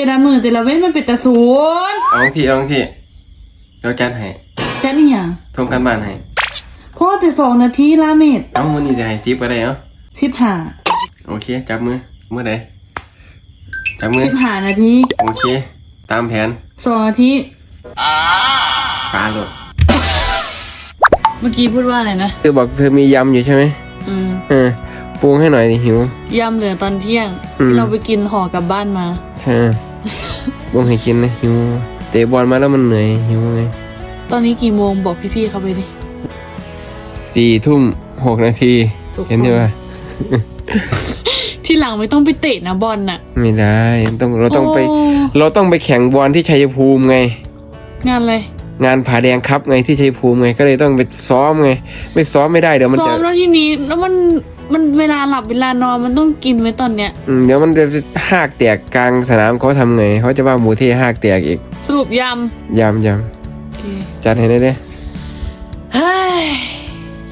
แต่ละมือแต่ละเว้นมันเป็นตะศูนย์เอาทีเอาทีเราจัดให้แค่นี้อย่างทงกันบ้านให้พ่อแต่สองนาทีละเมตรเอาวันนี้จะให้ซิปก็ได้เอ้าสิบห้าโอเค จับมือเมื่อใดจับมือสิบห้านาทีโอเค ตามแผนสองนาทีปลาหลดเมื่อกี้พูดว่าอะไรนะเธอบอกเธอมียำอยู่ใช่ไหมอืมเออปรุงให้หน่อยดิหิวยำเหลือตอนเที่ยงอืมที่เราไปกินห่อกลับบ้านมาใช่ ปรุงให้กินนะหิวเตะบอลมาแล้วมันเหนื่อยหิวไงตอนนี้กี่โมงบอกพี่ๆเขาไปดิสี่ทุ่มหกนาทีถูกเห็นใช่ปะที่หลังไม่ต้องไปเตะนะบอลน่ะ ไม่ได้ต้องเราต้องไปโเราต้องไปแข่งบอลที่ชัยภูมิไง งานเลยงานผาแดงครับไงที่ชัยภูมิไงก็เลยต้องไปซ้อมไง ไม่ซ้อมไม่ได้เดี๋ยวมันซ้อจะมแล้วทีนี้แล้วมัน มันเวลาหลับเวลานอนมันต้องกินไว้ตอนเนี้ย อืมเดี๋ยวมันจะหากแตกกลางสนามเขาทำไง เขาจะว่าหมูเทหากแตกอีกสรุปยยำยำโอเคำจัดให้ได้เด้ เฮ้ย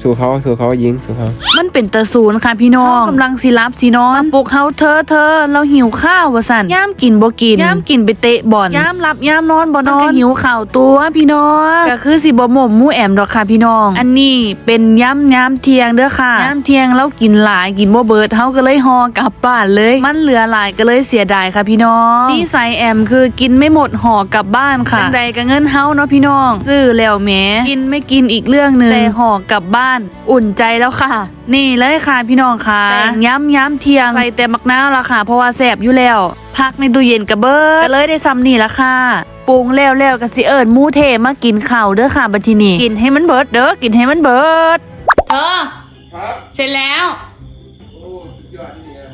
สู้เขาสู้เขายิงสู้เขามันเป็นตะศูนย์ค่ะพี่น้องกำลังสิรับสินอนมาปลุกเฮาเธอเธอเราหิวข้าวว่าสั่นย่ามกินบ่กินย่ามกินไปเตะบอลย่ามรับย่ามนอนบ่นอนหิวข้าวตัวพี่น้องก็คือสิบ่หม่มหมู่แอมดอกค่ะพี่น้อง อันนี้เป็นย่ำย่ามเที่ยงเด้อค่ะย่ามเที่ยงเรากินหลายกินบ่เบิดเฮาก็เลยฮอกลับบ้านเลย มันเหลือหลายก็เลยเสียดายค่ะพี่น้องนี่ใส่แอมคือกินไม่หมดห่อกลับบ้านค่ะจังใดก็เงินเฮาเนาะพี่น้องซื้อแล้วแหมกินไม่กินอีกเรื่องหนึงแต่ห่อกลับบ้านอุ่นใจแล้วค่ะ นี่เลยค่ะพี่น้องค่ะแต่งย้ำย้ำเที่ยงใส่แต่มักน้าวละค่ะ เพราะว่าแสบอยู่แล้ว พักในตู้เย็นกระเบิดก็เลยได้ซ้ำนี่ละค่ะปรุงแล้วแล้วก็สิเอิญมูเทมากินข้าวเด้อค่ะบัดทีนี้กินให้มันเบิดเด้อกินให้มันเบิดเธอครับเสร็จแล้วโอ้สุดยอดนี่นะ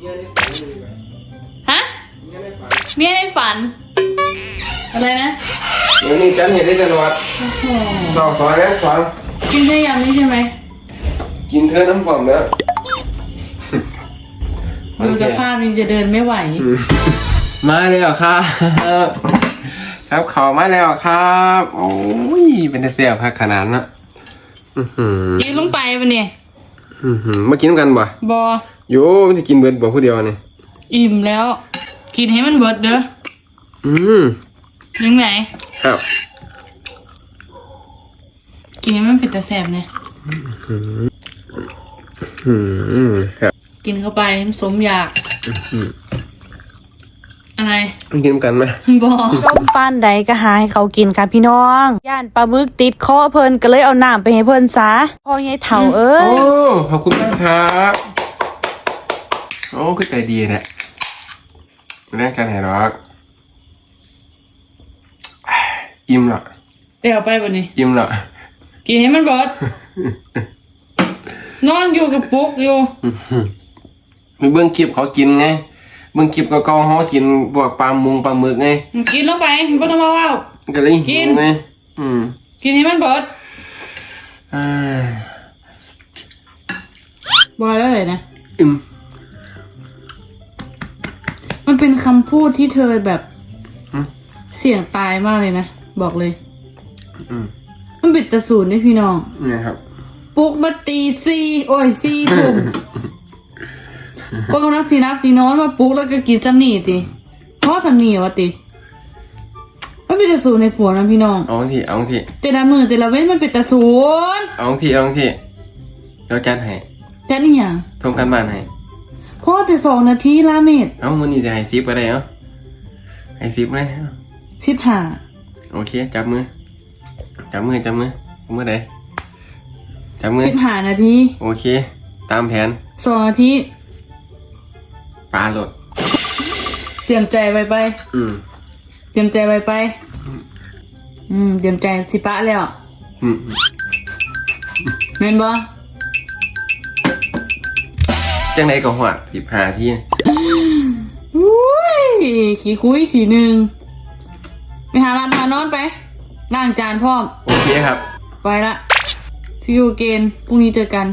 เนี่ยได้ฝันเลยว่ะฮะเนี่ยได้ฝันเมียในฝัน อะไรนะเดี๋ยวนี้จันเห็นได้ตลอดโอ้โหสองสอนนะสอน กินได้ยำนี่ใช่ไหมกินเธอน้ำปอมแล้วดูสภาพนี้จะเดินไม่ไหวอืมมาแล้วครับ ครับขอมาแล้วครับ โอ้ย เป็นแต่เสียบครับขนาดนั้นอือหือกินลงไปปะเนี่ยอือหือมากินกันบ่บอโยมันจะกินเบิร์ดบ่ผู้เดียวนี่อิ่มแล้ว กินให้มันเบิดเด้อ อืมยังไงครับ กินให้มันเป็นตะแสบเนี่ยอืมครับกินเข้าไปให้มันสมอยาก อะไรมากินกันไหมบอต้มปานใดก็หาให้เขากินค่ะพี่น้อง ย่านปลาหมึกติดคอเพิ่นก็เลยเอาน้ำไปให้เพิ่นซะพ่อยายเฒ่าเอ้โอ้ยขอบคุณมากครับโอ้คือใจดีแหละเรื่องการแห่หรอกอิ่มละไปเอาไปปะเนี่ยอิ่มละ กินให้มันเบิด นอนอยู่กับปุ๊กอยู่มีเบื้องคลิปเขากินไงเบื้องคลิปก็เกาๆเขากินพวกปลามุงปลาหมึกไงกินลงไปไม่ต้องมาว่าวก็เลยกิหินวไงอืมกินให้มันเบิดอ่าบอยแล้วเลยนะอิ่มมันเป็นคำพูดที่เธอแบบอืมเสี่ยงตายมากเลยนะ บอกเลย อืม มันเป็นตะศูนย์นี่พี่น้อง เนี่ยครับ ปลุกมาตีซีโอ้ยซีทุ่มพวกกำลังสีนับสีนอนมาปลุกแล้วก็กินซัมนี่ติเพราะซัมนี่วะติ มันเป็นตะศูนย์ในผัวนะพี่น้อง เอาทีเอาทีแต่ละมือแต่ละเว้นมันเป็นตะศูนย์เอาทีเอาทีเราจัดให้แต่นี่อย่างทงกันบ้านให้เพราะแต่สองนาทีละเมตรเอาวันนี้จะให้ซิปก็ได้เอาให้ซิปไหมเอาสิบห้าโอเค จับมือ จับมือจับมือมือไหนจับมือสิบห้านาทีโอเค ตามแผนสองนาทีปลาหลดเตรียมใจไว้ไป อืมเตรียมใจไว้ไป อืมเตรียมใจสิปะแล้วอืมเห็นบ่จังไหนก็หอดสิบห้าทีอุ้ย ขี่คุยขี่หนึ่งไปหาร้านทานอนไป ล้างจานพร้อมโอเคครับ ไปละที่ยูเกนพรุ่งนี้เจอกัน